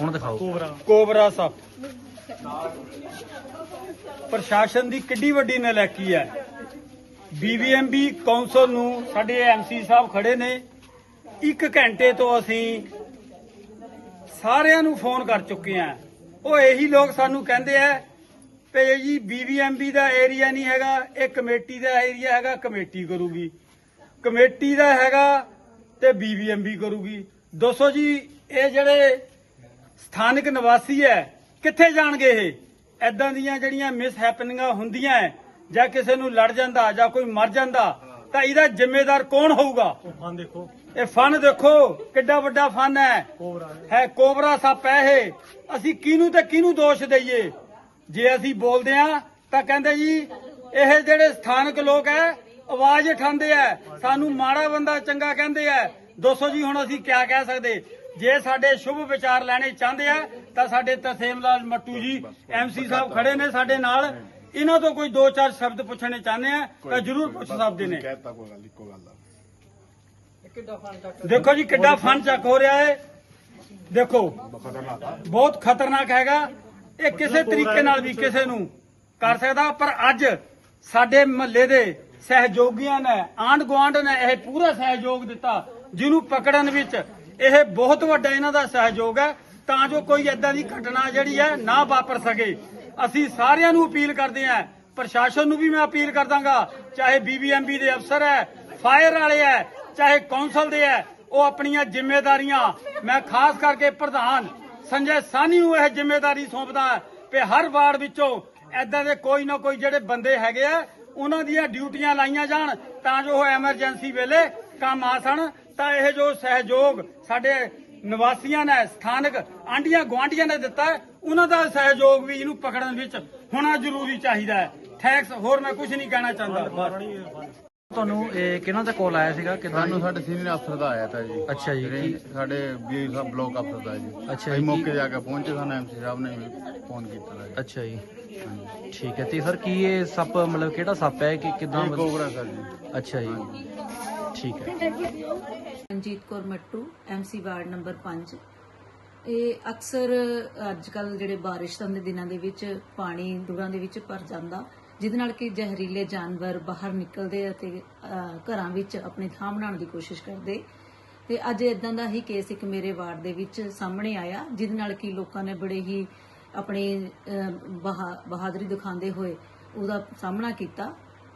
ਹੁਣ ਦਿਖਾਓ। ਕੋਬਰਾ। ਸੱਪ ਪ੍ਰਸ਼ਾਸਨ ਦੀ ਕਿੱਡੀ ਵੱਡੀ ਨਲਾਇਕੀ ਹੈ। ਬੀਬੀਐਮਬੀ ਕੌਂਸਲ ਨੂੰ ਸਾਡੇ ਐਮਸੀ ਸਾਹਿਬ ਖੜੇ ਨੇ। ਇੱਕ ਘੰਟੇ ਤੋਂ ਅਸੀਂ ਸਾਰਿਆਂ ਨੂੰ ਫੋਨ ਕਰ ਚੁੱਕੇ ਆ ਉਹ ਇਹੀ ਲੋਕ ਸਾਨੂੰ ਕਹਿੰਦੇ ਆ ਕਿ ਜੀ ਬੀਬੀਐਮਬੀ ਦਾ ਏਰੀਆ ਨਹੀਂ ਹੈਗਾ ਇਹ ਕਮੇਟੀ ਦਾ ਏਰੀਆ ਹੈਗਾ ਕਮੇਟੀ ਕਰੂਗੀ। ਕਮੇਟੀ ਦਾ ਹੈਗਾ ਤੇ ਬੀਬੀਐਮਬੀ ਕਰੂਗੀ। ਦੋਸਤੋ ਜੀ ਇਹ ਜਿਹੜੇ ਸਥਾਨਕ ਨਿਵਾਸੀ ਹੈ। ਕਿੱਥੇ ਜਾਣਗੇ ਇਹ? ਐਦਾਂ ਦੀਆਂ ਜਿਹੜੀਆਂ ਮਿਸ ਹੈਪਨਿੰਗਾਂ ਹੁੰਦੀਆਂ ਹੈ, ਜਾਂ ਕਿਸੇ ਨੂੰ ਲੜ ਜਾਂਦਾ ਜਾਂ ਕੋਈ ਮਰ ਜਾਂਦਾ ਤਾਂ ਇਹਦਾ ਜ਼ਿੰਮੇਦਾਰ ਕੌਣ ਹੋਊਗਾ? ਫਨ ਦੇਖੋ। ਇਹ ਫਨ ਦੇਖੋ ਕਿੱਡਾ ਵੱਡਾ ਫਨ ਹੈ। ਕੋਬਰਾ ਹੈ। ਕੋਬਰਾ ਸੱਪ ਹੈ ਇਹ। ਅਸੀਂ ਕਿਹਨੂੰ ਤੇ ਕਿਹਨੂੰ ਦੋਸ਼ ਦਈਏ? ਜੇ ਅਸੀਂ ਬੋਲਦੇ ਆ ਤਾਂ ਕਹਿੰਦੇ ਜੀ ਇਹ ਜਿਹੜੇ ਸਥਾਨਕ ਲੋਕ ਹੈ ਆਵਾਜ਼ ਉਠਾਉਂਦੇ ਆ ਸਾਨੂੰ ਮਾੜਾ ਬੰਦਾ ਚੰਗਾ ਕਹਿੰਦੇ ਆ ਦੋਸਤੋ ਜੀ ਹੁਣ ਅਸੀਂ ਕਿਆ ਕਹਿ ਸਕਦੇ? ਜੇ ਸਾਡੇ ਸ਼ੁਭ ਵਿਚਾਰ ਲੈਣੇ ਚਾਹੁੰਦੇ ਆ ਤਾਂ ਸਾਡੇ ਤਸੀਮ ਲਾਲ ਮੱਟੂ ਜੀ ਐਮਸੀ ਸਾਹਿਬ ਖੜੇ ਨੇ ਸਾਡੇ ਨਾਲ। ਇਹਨਾਂ ਤੋਂ ਕੋਈ ਦੋ ਚਾਰ ਸ਼ਬਦ ਪੁੱਛਣੇ ਚਾਹੁੰਦੇ ਆ ਤਾਂ ਜਰੂਰ ਪੁੱਛ ਸਕਦੇ ਨੇ। ਕਹਿਤਾ ਕੋਈ ਗੱਲ ਇੱਕੋ ਗੱਲ ਆ। ਦੇਖੋ ਜੀ ਕਿੱਡਾ ਫਨ ਚੱਕ ਹੋ ਰਿਹਾ ਹੈ ਦੇਖੋ ਬਹੁਤ ਖਤਰਨਾਕ ਹੈਗਾ। ਇਹ ਕਿਸੇ ਤਰੀਕੇ ਨਾਲ ਵੀ ਕਿਸੇ ਨੂੰ ਕਰ ਸਕਦਾ ਪਰ ਅੱਜ ਸਾਡੇ ਮਹੱਲੇ ਦੇ ਸਹਿਯੋਗੀਆਂ ਨੇ ਆਂਡ ਗੁਆਂਢ ਨੇ ਇਹ ਪੂਰਾ ਸਹਿਯੋਗ ਦਿੱਤਾ ਜਿਹਨੂੰ ਪਕੜਨ ਵਿੱਚ ਇਹ ਬਹੁਤ ਵੱਡਾ ਇਹਨਾਂ ਦਾ ਸਹਿਯੋਗ ਹੈ, ਤਾਂ ਜੋ ਕੋਈ ਏਦਾਂ ਦੀ ਘਟਨਾ ਜਿਹੜੀ ਹੈ ਨਾ ਵਾਪਰ ਸਕੇ। ਅਸੀਂ ਸਾਰਿਆਂ ਨੂੰ ਅਪੀਲ ਕਰਦੇ ਹਾਂ, ਪ੍ਰਸ਼ਾਸਨ ਨੂੰ ਵੀ ਮੈਂ ਅਪੀਲ ਕਰਦਾਂਗਾ, ਚਾਹੇ ਬੀਬੀਐਮਬੀ ਦੇ ਅਫਸਰ ਹੈ, ਫਾਇਰ ਵਾਲੇ ਹੈ, ਚਾਹੇ ਕੌਂਸਲ ਦੇ ਹੈ, ਉਹ ਆਪਣੀਆਂ ਜ਼ਿੰਮੇਵਾਰੀਆਂ, ਮੈਂ ਖਾਸ ਕਰਕੇ ਪ੍ਰਧਾਨ ਸੰਜੇ ਸਾਨੀ ਨੂੰ ਇਹ ਜ਼ਿੰਮੇਵਾਰੀ ਸੌਂਪਦਾ ਕਿ ਹਰ ਵਾਰਡ ਵਿੱਚੋਂ ਐਦਾਂ ਦੇ ਕੋਈ ਨਾ ਕੋਈ ਜਿਹੜੇ ਬੰਦੇ ਹੈਗੇ ਆ, ਉਹਨਾਂ ਦੀਆਂ ਡਿਊਟੀਆਂ ਲਾਈਆਂ ਜਾਣ, ਤਾਂ ਜੋ ਉਹ ਐਮਰਜੈਂਸੀ ਵੇਲੇ ਕੰਮ ਆ ਸਣ ਤਾਂ ਇਹ ਜੋ ਸਹਿਯੋਗ ਸਾਡੇ ਨਿਵਾਸੀਆਂ ਨੇ ਸਥਾਨਕ ਆਂਡੀਆਂ ਗੁਆਂਢੀਆਂ ਨੇ ਦਿੱਤਾ ਹੈ, ਉਹਨਾਂ ਦਾ ਸਹਿਯੋਗ ਵੀ ਇਹਨੂੰ ਪਕੜਨ ਵਿੱਚ ਹੋਣਾ ਜ਼ਰੂਰੀ ਚਾਹੀਦਾ ਹੈ। ਥੈਂਕਸ ਹੋਰ ਮੈਂ ਕੁਝ ਨਹੀਂ ਕਹਿਣਾ ਚਾਹੁੰਦਾ। ਤੁਹਾਨੂੰ ਇਹ ਕਿਹਨਾਂ ਦਾ ਕਾਲ ਆਇਆ ਸੀਗਾ? ਕਿਦਾਂ ਸਾਨੂੰ ਸਾਡੇ ਸੀਨੀਅਰ ਅਫਸਰ ਦਾ ਆਇਆ ਤਾਂ ਜੀ। ਅੱਛਾ ਜੀ ਜਿਹੜੇ ਸਾਡੇ ਬੀਰ ਸਾਹਿਬ ਬਲਾਕ ਅਫਸਰ ਦਾ ਜੀ। ਅੱਛਾ ਅਸੀਂ ਜੀ, ਮੌਕੇ ਜਾ ਕੇ ਪਹੁੰਚੇ ਸਾਨੂੰ ਐਮਸੀ ਸਾਹਿਬ ਨੇ ਵੀ ਫੋਨ ਕੀਤਾ ਜੀ। ਅੱਛਾ ਜੀ। ਠੀਕ ਹੈ ਤੇ ਸਰ ਕੀ ਇਹ ਸੱਪ ਮਤਲਬ ਕਿਹੜਾ ਸੱਪ ਹੈ? ਕਿ ਕਿਦਾਂ ਇਹ ਕੋਬਰਾ ਸਰ ਜੀ। ਅੱਛਾ ਜੀ। ਠੀਕ ਹੈ। Ranjit Kaur Mattu MC ward number 5 ਇਹ ਅਕਸਰ ਅੱਜ ਕੱਲ ਜਿਹੜੇ ਬਾਰਿਸ਼ਾਂ ਦੇ ਦਿਨਾਂ ਦੇ ਵਿੱਚ ਪਾਣੀ ਦੂਰਾਂ ਦੇ ਵਿੱਚ ਭਰ ਜਾਂਦਾ, ਜਿਹਦੇ ਨਾਲ ਕਿ ਜ਼ਹਿਰੀਲੇ ਜਾਨਵਰ ਬਾਹਰ ਨਿਕਲਦੇ ਅਤੇ ਘਰਾਂ ਵਿੱਚ ਆਪਣੀ ਥਾਂ ਬਣਾਉਣ ਦੀ ਕੋਸ਼ਿਸ਼ ਕਰਦੇ। ਤੇ ਅੱਜ ਇਦਾਂ ਦਾ ਹੀ ਕੇਸ ਇੱਕ ਮੇਰੇ ਵਾਰਡ ਦੇ ਵਿੱਚ ਸਾਹਮਣੇ ਆਇਆ, ਜਿਹਦੇ ਨਾਲ ਕਿ ਲੋਕਾਂ ਨੇ ਬੜੇ ਹੀ ਆਪਣੀ ਬਹਾ- ਬਹਾਦਰੀ ਦਿਖਾਉਂਦੇ ਹੋਏ ਉਹਦਾ ਸਾਹਮਣਾ ਕੀਤਾ।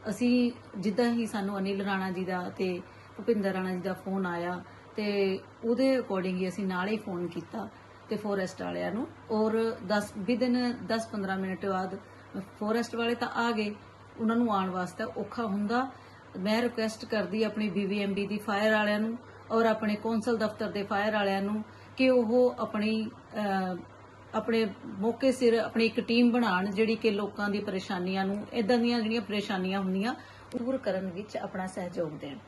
ਅਸੀਂ ਜਿੱਦਾਂ ਹੀ ਸਾਨੂੰ ਅਨਿਲ ਰਾਣਾ ਜੀ ਦਾ ਤੇ ਭੁਪਿੰਦਰ ਰਾਣਾ ਜੀ ਦਾ ਫੋਨ ਆਇਆ ਤੇ ਉਹਦੇ ਅਕੋਰਡਿੰਗ ਹੀ ਅਸੀਂ ਨਾਲ ਹੀ ਫੋਨ ਕੀਤਾ ਤੇ ਫੋਰੈਸਟ ਵਾਲਿਆਂ ਨੂੰ। ਔਰ 10 ਵਿਦਨ 10-15 ਮਿੰਟ ਬਾਅਦ ਫੋਰੈਸਟ ਵਾਲੇ ਤਾਂ ਆ ਗਏ। ਉਹਨਾਂ ਨੂੰ ਆਉਣ ਵਾਸਤੇ ਔਖਾ ਹੁੰਦਾ। ਮੈਂ ਰਿਕੁਐਸਟ ਕਰਦੀ ਆਪਣੀ ਬੀਬੀਐਮਬੀ ਦੀ ਫਾਇਰ ਵਾਲਿਆਂ ਨੂੰ ਔਰ ਆਪਣੇ ਕੌਂਸਲ ਦਫ਼ਤਰ ਦੇ ਫਾਇਰ ਵਾਲਿਆਂ ਨੂੰ ਕਿ ਉਹ ਆਪਣੀ ਆਪਣੇ ਮੌਕੇ ਸਿਰ ਆਪਣੀ ਇੱਕ ਟੀਮ ਬਣਾਉਣ ਜਿਹੜੀ ਕਿ ਲੋਕਾਂ ਦੀ ਪਰੇਸ਼ਾਨੀਆਂ ਨੂੰ ਇਦਾਂ ਦੀਆਂ ਜਿਹੜੀਆਂ ਪਰੇਸ਼ਾਨੀਆਂ ਹੁੰਦੀਆਂ, ਦੂਰ ਕਰਨ ਵਿੱਚ ਆਪਣਾ ਸਹਿਯੋਗ ਦੇਣ।